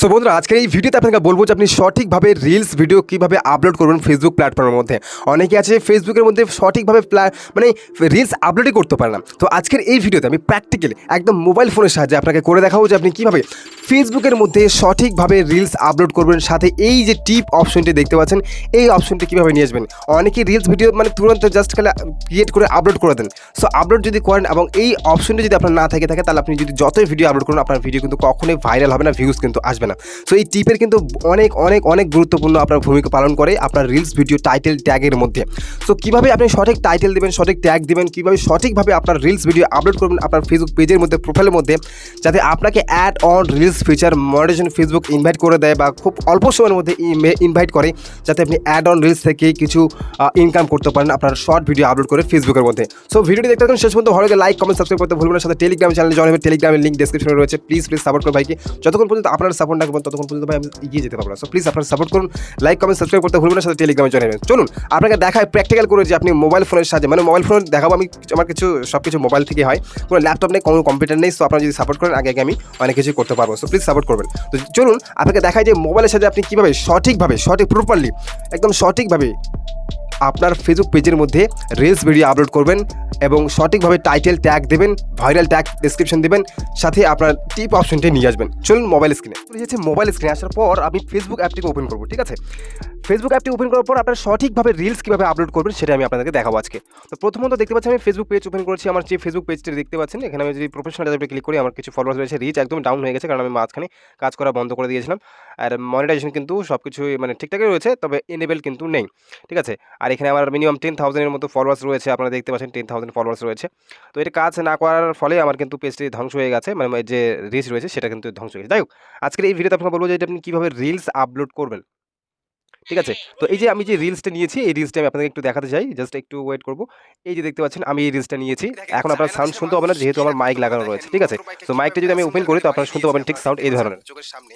So বন্ধুরা, আজকের এই ভিডিওতে আপনাকে বলব যে আপনি সঠিকভাবে রিলস ভিডিও কীভাবে আপলোড করবেন ফেসবুক প্ল্যাটফর্মের মধ্যে। অনেকে আছে ফেসবুকের মধ্যে সঠিকভাবে মানে রিলস আপলোডই করতে পারে না। তো আজকের এই ভিডিওতে আমি প্র্যাকটিক্যালি একদম মোবাইল ফোনের সাহায্যে আপনাকে করে দেখাবো যে আপনি কীভাবে ফেসবুকের মধ্যে সঠিকভাবে রিলস আপলোড করবেন, সাথে এই যে টিপ অপশনটি দেখতে পাচ্ছেন, এই অপশনটি কীভাবে নিয়ে আসবেন? অনেকেই রিলস ভিডিও মানে তুরন্ত জাস্ট খালি ক্রিয়েট করে আপলোড করে দেন। সো আপলোড যদি করেন এবং এই অপশনটি যদি আপনার না থেকে থাকে, তাহলে আপনি যদি যতই ভিডিও আপলোড করুন, আপনার ভিডিও কিন্তু কখনোই ভাইরাল হবে না ভিউজ কিন্তু আসবে না। সো এই টিপের কিন্তু অনেক অনেক অনেক গুরুত্বপূর্ণ আপনার ভূমিকা পালন করে আপনার রিলস ভিডিও টাইটেল ট্যাগের মধ্যে। সো কীভাবে আপনি সঠিক টাইটেল দিবেন, সঠিক ট্যাগ দিবেন, কীভাবে সঠিকভাবে আপনার রিলস ভিডিও আপলোড করবেন আপনার ফেসবুক পেজের মধ্যে প্রোফাইলের মধ্যে, যাতে আপনাকে add on reels feature moderation Facebook invite করে দেয় বা খুব অল্প সময়ের মধ্যে ইনভাইট করে যাতে আপনি অ্যাড অন রিলস থেকে কিছু ইনকাম করতে পারেন আপনার শর্ট ভিডিও আপলোড করে ফেসবুকের মধ্যে। সো ভিডিওটি দেখতে থাকুন। শেষ পর্যন্ত ভালো লাইক কমেন্ট সাবস্ক্রাইব করতে ভুলবেন সাথে টেলিগ্রাম চ্যানেলে জয়েন হবে টেলিগ্রামের লিঙ্ক ডেসক্রিপশনে রয়েছে। প্লিজ প্লিজ সাপোর্ট করুন ভাইকে। যতক্ষণ পর্যন্ত আপনার সাপোর্ট না করবেন, ততক্ষণ পর্যন্ত ভাই আমি এগিয়ে যেতে পারব সো প্লিজ আপনার সাপোর্ট করুন। লাইক কমেন্ট সাবস্ক্রাইব করতে ভুলবেন সাথে টেলিগ্রামে জয়েন হবেন চলুন, আপনাকে দেখায় প্র্যাকটিক্যাল করে যে আপনি মোবাইল ফোনের সাহায্যে। মানে মোবাইল ফোন দেখাবো আমি আমার কিছু সব কিছু মোবাইল থেকে হয়। কোনো ল্যাপটপ নেই, কোনো কম্পিউটার নেই। সো আপনারা যদি সাপোর্ট করেন, আগে আগে আমি অনেক কিছু করতে পারব। সো প্লিজ সাপোর্ট করবেন। তো চলুন, আপনাকে দেখায় যে মোবাইলের সাথে আপনি কীভাবে সঠিকভাবে, সঠিক প্রপারলি একদম সঠিকভাবে আপনার ফেসবুক পেজের মধ্যে রিলস ভিডিও আপলোড করবেন এবং সঠিকভাবে টাইটেল ট্যাগ দেবেন ভাইরাল ট্যাগ ডিসক্রিপশন দেবেন, সাথে আপনার টিপ অপশনটি নিয়ে আসবেন। চলুন মোবাইল স্ক্রিনে হচ্ছে মোবাইল স্ক্রিনে আসার পর আমি ফেসবুক অ্যাপটিকে ওপেন করব, ঠিক আছে? ফেসবুক অ্যাপটি ওপেন করার পর আপনার সঠিকভাবে রিলস কীভাবে আপলোড করবেন সেটা আমি আপনাদেরকে দেখাবো আজকে। তো প্রথমত দেখতে পাচ্ছি আমি ফেসবুক পেজ ওপেন করেছি, আমার যে ফেসবুক পেজটি দেখতে পাচ্ছেন, এখানে আমি যদি প্রফেশনাল ট্যাবে ক্লিক করি, আমার কিছু ফলোয়ার্স রয়েছে রিচ একদম ডাউন হয়ে গেছে, কারণ আমি মাঝখানে কাজ করা বন্ধ করে দিয়েছিলাম। আর মনিটাইজেশন কিন্তু সব কিছুই মানে ঠিকঠাকই রয়েছে, তবে এনেবেল কিন্তু নেই, ঠিক আছে? আর এখানে আমার মিনিমাম টেন থাউজেন্ডের মতো ফলোয়ার্স রয়েছে আপনারা দেখতে পাচ্ছেন টেন থাউজেন্ড ফলোয়ার্স রয়েছে। তো এটা কাজ না করার ফলে আমার কিন্তু পেজটি ধ্বংস হয়ে গেছে মানে যে রিচ রয়েছে সেটা কিন্তু ধ্বংস হয়ে গেছে। যাই হোক আজকের এই ভিডিওতে আপনাকে বলব যে এটা আপনি কীভাবে রিলস আপলোড করবেন। ঠিক আছে? তো এই যে আমি যে রিলসটা নিয়েছি এই রিলসটা আমি আপনাদের একটু দেখাতে চাই জাস্ট একটু ওয়েট করব। এই যে দেখতে পাচ্ছেন আমি এই রিলসটা নিয়েছি। এখন আপনার সাউন্ড শুনতে হবে না যেহেতু আমার মাইক লাগানো রয়েছে। ঠিক আছে? তো মাইকটা যদি আমি ওপেন করি তো আপনারা শুনতে পাবেন ঠিক সাউন্ড এই ধরনের। চোখের সামনে।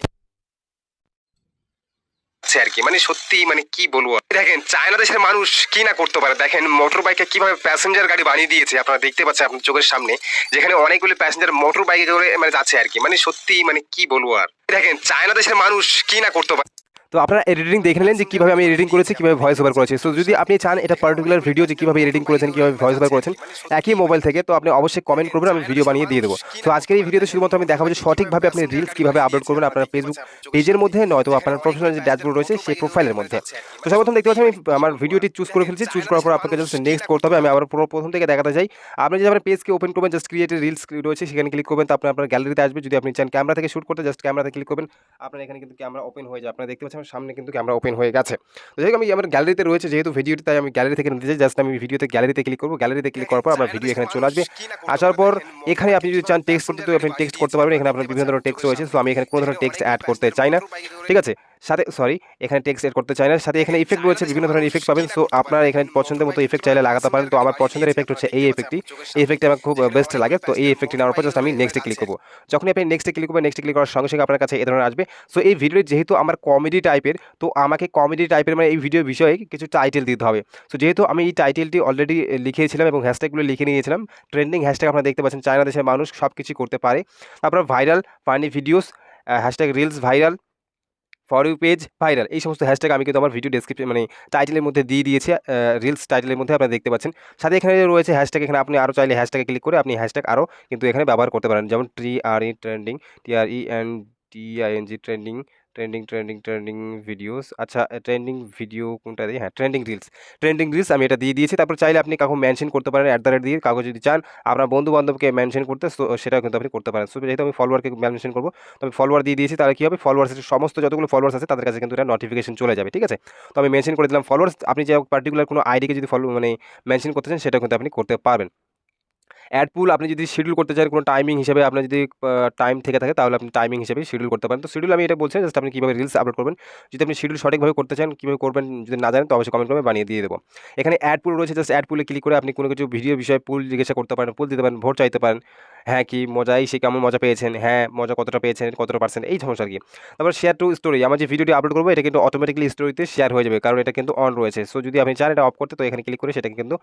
আছে আর কি। মানে সত্যি মানে কি বলব। দেখেন, চায়না দেশের মানুষ কি না করতে পারে? দেখেন মোটর বাইকে কীভাবে প্যাসেঞ্জার গাড়ি বানিয়ে দিয়েছে, আপনারা দেখতে পাচ্ছেন আপনার চোখের সামনে। যেখানে অনেকগুলি প্যাসেঞ্জার মোটর বাইকে করে মানে যাচ্ছে আর কি। মানে সত্যি মানে কি বলব আর? দেখেন, চায়না দেশের মানুষ কি না করতে পারে? তো আপনারা এডিটিং দেখে নিলেন যে কীভাবে আমি এডিটিং করেছি, কীভাবে ভয়েস ওভার করেছি। সো যদি আপনি চান এটা পার্টিকুলার ভিডিও যে কীভাবে এডিটিং করেছেন, কীভাবে ভয়েস ওভার করেছেন, একই মোবাইল থেকে, তো আপনি অবশ্যই কমেন্ট করবেন, আমি ভিডিও বানিয়ে দিয়ে দেবো। তো আজকের এই ভিডিওতে শুধুমাত্র আমি দেখাবো যে সঠিকভাবে আপনি রিলস কীভাবে আপলোড করবেন আপনার ফেসবুক পেজের মধ্যে, নয়তো আপনার প্রফেশনাল যে ড্যাশবোর্ড রয়েছে, সেই প্রোফাইলের মধ্যে। তো সর্বপ্রথম দেখতে পাচ্ছি আমি আমার ভিডিওটি চুজ করে ফেলছি। চুজ করার পর আপনাকে জাস্ট নেক্সট করতে হবে। আমি আবার পুরো প্রথম থেকে দেখাতে চাই। আপনি যদি আপনার পেজকে ওপেন করবেন জাস্ট ক্রিয়েটেড রিলস রয়েছে, সেখানে ক্লিক করবেন তো আপনার আপনার গ্যালারিতে আসবে। যদি আপনি চান ক্যামেরা থেকে শ্যুট করতে জাস্ট ক্যামেরাতে ক্লিক করবেন, আপনার এখানে কিন্তু ক্যামেরা ওপেন হয়ে যায় আপনারা দেখতে পাচ্ছেন সামনে কিন্তু ক্যামেরা ওপেন হয়ে গেছে। তো যাই আমি আমার গ্যালারিতে রয়েছে যেহেতু ভিডিওটি তাই আমি গ্যালারি থেকে নিতে চাই। জাস্ট আমি ভিডিওতে গ্যালারিতে ক্লিক করব। গ্যালারিতে ক্লিক করার পর আমার ভিডিও এখানে চলে আসবে। আসার পর এখানে আপনি যদি চান টেক্সট করতে, তো আপনি টেক্সট করতে পারবেন। এখানে আপনার বিভিন্ন ধরনের টেক্সট রয়েছে। তো আমি এখানে কোনো ধরনের টেক্সট অ্যাড করতে চাই না। ঠিক আছে? সাথে সরি এখানে টেক্সট এড করতে চাই না। সাথে এখানে ইফেক্ট রয়েছে বিভিন্ন ধরনের ইফেক্ট পাবেন। সো আপনার এখানে পছন্দের মতো ইফেক্ট চাইলে লাগাতে পারেন। তো আমার পছন্দের ইফেক্ট হচ্ছে এই ইফেক্টটি এই ইফেক্টটি আমার খুব বেস্ট লাগে। তো এই ইফেক্টটি নেওয়ার পর জাস্ট আমি নেক্সটে ক্লিক করব। যখনই আপনি নেক্সটে ক্লিক করবেন নেক্সটে ক্লিক করার সঙ্গে সঙ্গে আপনার কাছে এই ধরনের আসবে। সো এই ভিডিওটি যেহেতু আমার কমেডি টাইপের তো আমাকে কমেডি টাইপের মানে এই ভিডিও বিষয়ে কিছু টাইটেল দিতে হবে। সো যেহেতু আমি এই টাইটেলটি অলরেডি লিখিয়েছিলাম এবং হ্যাশট্যাগুলো লিখে নিয়েছিলাম ট্রেন্ডিং হ্যাশট্যাগ আপনারা দেখতে পাচ্ছেন চায়না দেশের মানুষ সব কিছু করতে পারে। তারপর viral funny videos hashtag reels viral for you page viral এই সমস্ত হ্যাশট্যাগ আমি কিন্তু আমার ভিডিও ডেসক্রিপশন মানে টাইটেলের মধ্যে দিয়ে দিয়েছি রিলস টাইটেলের মধ্যে আপনারা দেখতে পাচ্ছেন। সাথে এখানে রয়েছে হ্যাশট্যাগ এখানে আপনি আরও চাইলে হ্যাশট্যাগে ক্লিক করে আপনি হ্যাশট্যাগ আরও কিন্তু এখানে ব্যবহার করতে পারেন। যেমন T R E trending T R E and T I N G trending trending trending trending videos আচ্ছা ট্রেন্ডিং ভিডিও কোনটা দিই? হ্যাঁ ট্রেন্ডিং রিলস ট্রেন্ডিং রিলস আমি এটা দিয়ে দিয়েছি। তারপর চাইলে আপনি কাউকে মেনশন করতে পারেন অ্যাট দ্য রেট দিয়ে। কাউকে যদি চান, আপনার বন্ধু বান্ধবকে মেনশন করতে সেটাও কিন্তু আপনি করতে পারেন। সো যেহেতু আমি ফলোয়ারকে মেনশন করব, তো আমি ফলোয়ার দিয়ে দিয়েছি, তাহলে কী হবে? ফলোয়ার্সের সমস্ত যতগুলো ফলোয়ার্স আছে, তাদের কাছে কিন্তু এটা নোটিফিকেশন চলে যাবে, ঠিক আছে? তো আমি মেনশন করে দিলাম ফলোয়ার্স আপনি যে পার্টিকুলার কোনো আইডিকে যদি ফলো মানে মেনশন করতে চান সেটা কিন্তু আপনি করতে পারবেন। অ্যাড পুল আপনি যদি শিডিউল করতে চান কোনো টাইমিং হিসেবে, আপনার যদি টাইম থেকে থাকে তাহলে আপনি টাইমিং হিসেবে শিডিউল করতে পারেন। তো শিডিউল আমি এটা বলছি জাস্ট আপনি কীভাবে রিলস আপলোড করবেন। যদি আপনি শিডিউল সঠিকভাবে করতে চান, কীভাবে করবেন যদি না জানেন তো অবশ্যই কমেন্ট করে বানিয়ে দিয়ে দেবো। এখানে অ্যাড পুল রয়েছে জাস্ট অ্যাড পুলে ক্লিক করে আপনি কোনো কিছু ভিডিও বিষয়ে পুল জিজ্ঞাসা করতে পারেন পুল দিতে পারেন, ভোট চাইতে পারেন। হ্যাঁ কি, মজাই সে কেমন মজা পেয়েছেন হ্যাঁ মজা কতটা পেয়েছেন, কতটা পার্সেন্ট এই সমস্যা আর কি। তারপর শেয়ার টু স্টোরি আমার যে ভিডিওটি আপলোড করব, এটা কিন্তু অটোমেটিক্যালি স্টোরিতে শেয়ার হয়ে যাবে, কারণ এটা কিন্তু অন রয়েছে। সো যদি আপনি চান এটা অফ করতে, তো এখানে ক্লিক করে সেটাকে কিন্তু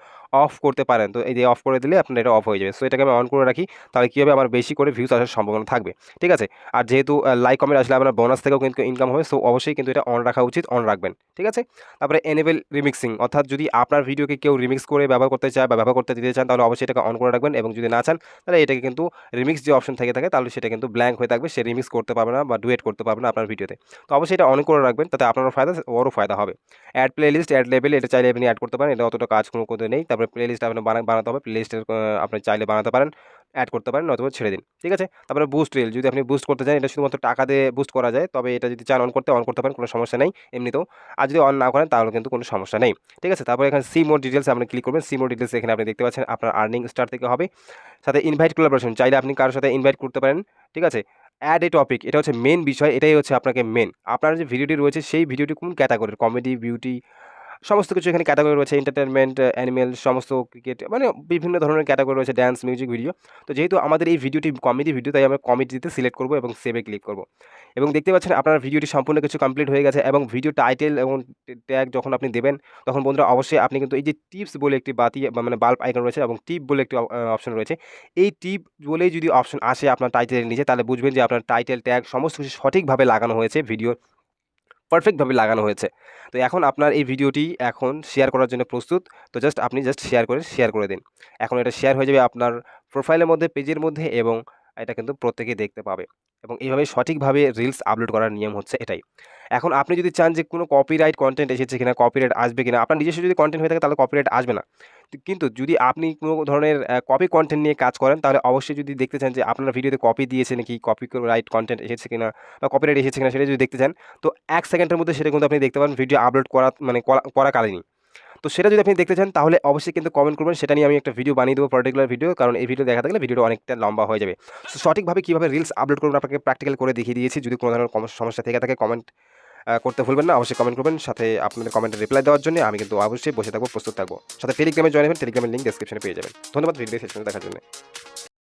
অফ করতে পারেন। তো এই যে অফ করে দিলে আপনার এটা অফ হয়ে যাবে। সো এটাকে আমি অন করে রাখি, তাহলে কী হবে? আমার বেশি করে ভিউজ আসার সম্ভাবনা থাকবে। ঠিক আছে? আর যেহেতু লাইক কমেন্ট আসলে আপনার বোনাস থেকেও কিন্তু ইনকাম হবে সো অবশ্যই কিন্তু এটা অন রাখা উচিত অন রাখবেন। ঠিক আছে? তারপরে এনেবেল রিমিক্সিং অর্থাৎ যদি আপনার ভিডিওকে কেউ রিমিক্স করে ব্যবহার করতে চায় বা ব্যবহার করতে দিতে চান, তাহলে অবশ্যই এটাকে অন করে রাখবেন এবং যদি না চান, তাহলে এটাকে কিন্তু রিমিক্স যে অপশন থেকে থাকে, তাহলে সেটা কিন্তু ব্ল্যাঙ্ক হয়ে থাকবে, সে রিমিক্স করতে পারবে না বা ডুয়েট করতে পারবে না আপনার ভিডিওতে। তো অবশ্যই এটা অন করে রাখবেন, তাতে আপনারও ফায়দা, ওরও ফায়দা হবে। Add playlist add level এটা চাইলে আপনি অ্যাড করতে পারেন, এটা অতটা কাজ কোনো করতে নেই। তারপরে প্লে লিস্ট আপনার বানাতে হবে প্লে লিস্টের আপনি চাইলে বানাতে পারেন। অ্যাড করতে পারেন অথবা ছেড়ে দিন, ঠিক আছে? তারপরে বুস্ট রিল যদি আপনি বুস্ট করতে চান, এটা শুধুমাত্র টাকা দিয়ে বুস্ট করা যায়, তবে এটা যদি চান অন করতে অন করতে পারেন, কোনো সমস্যা নেই, এমনিতেও। আর যদি অন না করেন তাহলে কিন্তু কোনো সমস্যা নেই, ঠিক আছে? তারপরে এখানে সি মোর ডিটেলস আপনি ক্লিক করবেন সি মোর ডিটেলস এখানে আপনি দেখতে পাচ্ছেন, আপনার আর্নিং স্টার্ট থেকে হবে। সাথে ইনভাইট কোলাবোরেশন চাইলে আপনি কারোর সাথে ইনভাইট করতে পারেন, ঠিক আছে? অ্যাড এ টপিক এটা হচ্ছে মেন বিষয়, এটাই হচ্ছে আপনাকে মেন আপনার যে ভিডিওটি রয়েছে, সেই ভিডিওটি কোন ক্যাটাগরির কমেডি বিউটি সমস্ত কিছু এখানে ক্যাটাগরি রয়েছে এন্টারটেনমেন্ট অ্যানিমেল সমস্ত ক্রিকেট মানে বিভিন্ন ধরনের ক্যাটাগরি রয়েছে ড্যান্স মিউজিক ভিডিও তো যেহেতু আমাদের এই ভিডিওটি কমেডি ভিডিও তাই আমরা কমেডিতে সিলেক্ট করব এবং সেভে ক্লিক করব। এবং দেখতে পাচ্ছেন আপনার ভিডিওটি সম্পূর্ণ কিছু কমপ্লিট হয়ে গেছে এবং ভিডিও টাইটেল এবং ট্যাগ যখন আপনি দেবেন, তখন বন্ধুরা অবশ্যই আপনি কিন্তু এই যে টিপস বলে একটি বাতি মানে বাল্ব আইকন রয়েছে এবং টিপ বলে একটি অপশন রয়েছে। এই টিপ বলেই যদি অপশন আসে আপনার টাইটেলের নিচে, তাহলে বুঝবেন যে আপনার টাইটেল ট্যাগ সমস্ত কিছু সঠিকভাবে লাগানো হয়েছে ভিডিও পারফেক্টভাবে লাগানো হয়েছে। তো এখন আপনার এই ভিডিওটি এখন শেয়ার করার জন্য প্রস্তুত। তো জাস্ট আপনি জাস্ট শেয়ার করে শেয়ার করে দিন। এখন এটা শেয়ার হয়ে যাবে আপনার প্রোফাইলের মধ্যে পেজের মধ্যে এবং এটা কিন্তু প্রত্যেকেই দেখতে পাবে। এবং এইভাবে সঠিকভাবে রিলস আপলোড করার নিয়ম হচ্ছে এটাই। এখন আপনি যদি চান যে কোনো কপিরাইট কন্টেন্ট এসেছে কিনা কপিরাইট আসবে কিনা, আপনার নিজস্ব যদি কন্টেন্ট হয়ে থাকে তাহলে কপিরাইট আসবে না। কিন্তু যদি আপনি কোনো ধরনের কপি কন্টেন্ট নিয়ে কাজ করেন, তাহলে অবশ্যই যদি দেখতে চান যে আপনার ভিডিওতে কপি দিয়েছে নাকি কপি রাইট কন্টেন্ট এসেছে কিনা বা কপিরাইট এসেছে কিনা সেটা যদি দেখতে চান, তো এক সেকেন্ডের মধ্যে সেটা কিন্তু আপনি দেখতে পারেন ভিডিও আপলোড করা মানে করা- করাকালীনই। তো সেটা যদি আপনি দেখতে চান, তাহলে অবশ্যই কিন্তু কমেন্ট করবেন। সেটা নিয়ে আমি একটা ভিডিও বানিয়ে দেবো পার্টিকুলার ভিডিও কারণ এই ভিডিও দেখা থাকলে ভিডিওটা অনেকটা লম্বা হয়ে যাবে। তো সঠিকভাবে কীভাবে রিলস আপলোড করবেন, আপনাকে প্র্যাকটিক্যাল করে দেখিয়ে দিয়েছি। যদি কোনো ধরনের সমস্যা থেকে থাকে কমেন্ট করতে ভুলবেন না। অবশ্যই কমেন্ট করবেন। সাথে আপনাদের কমেন্টের রিপ্লাই দেওয়ার জন্য আমি কিন্তু অবশ্যই বসে থাকব, প্রস্তুত থাকব। সাথে টেলিগ্রামে জয়েন হবেন। টেলিগ্রামের লিঙ্ক ডেসক্রিপশনে পেয়ে যাবেন। ধন্যবাদ ভিডিও পর্যন্ত দেখার জন্য।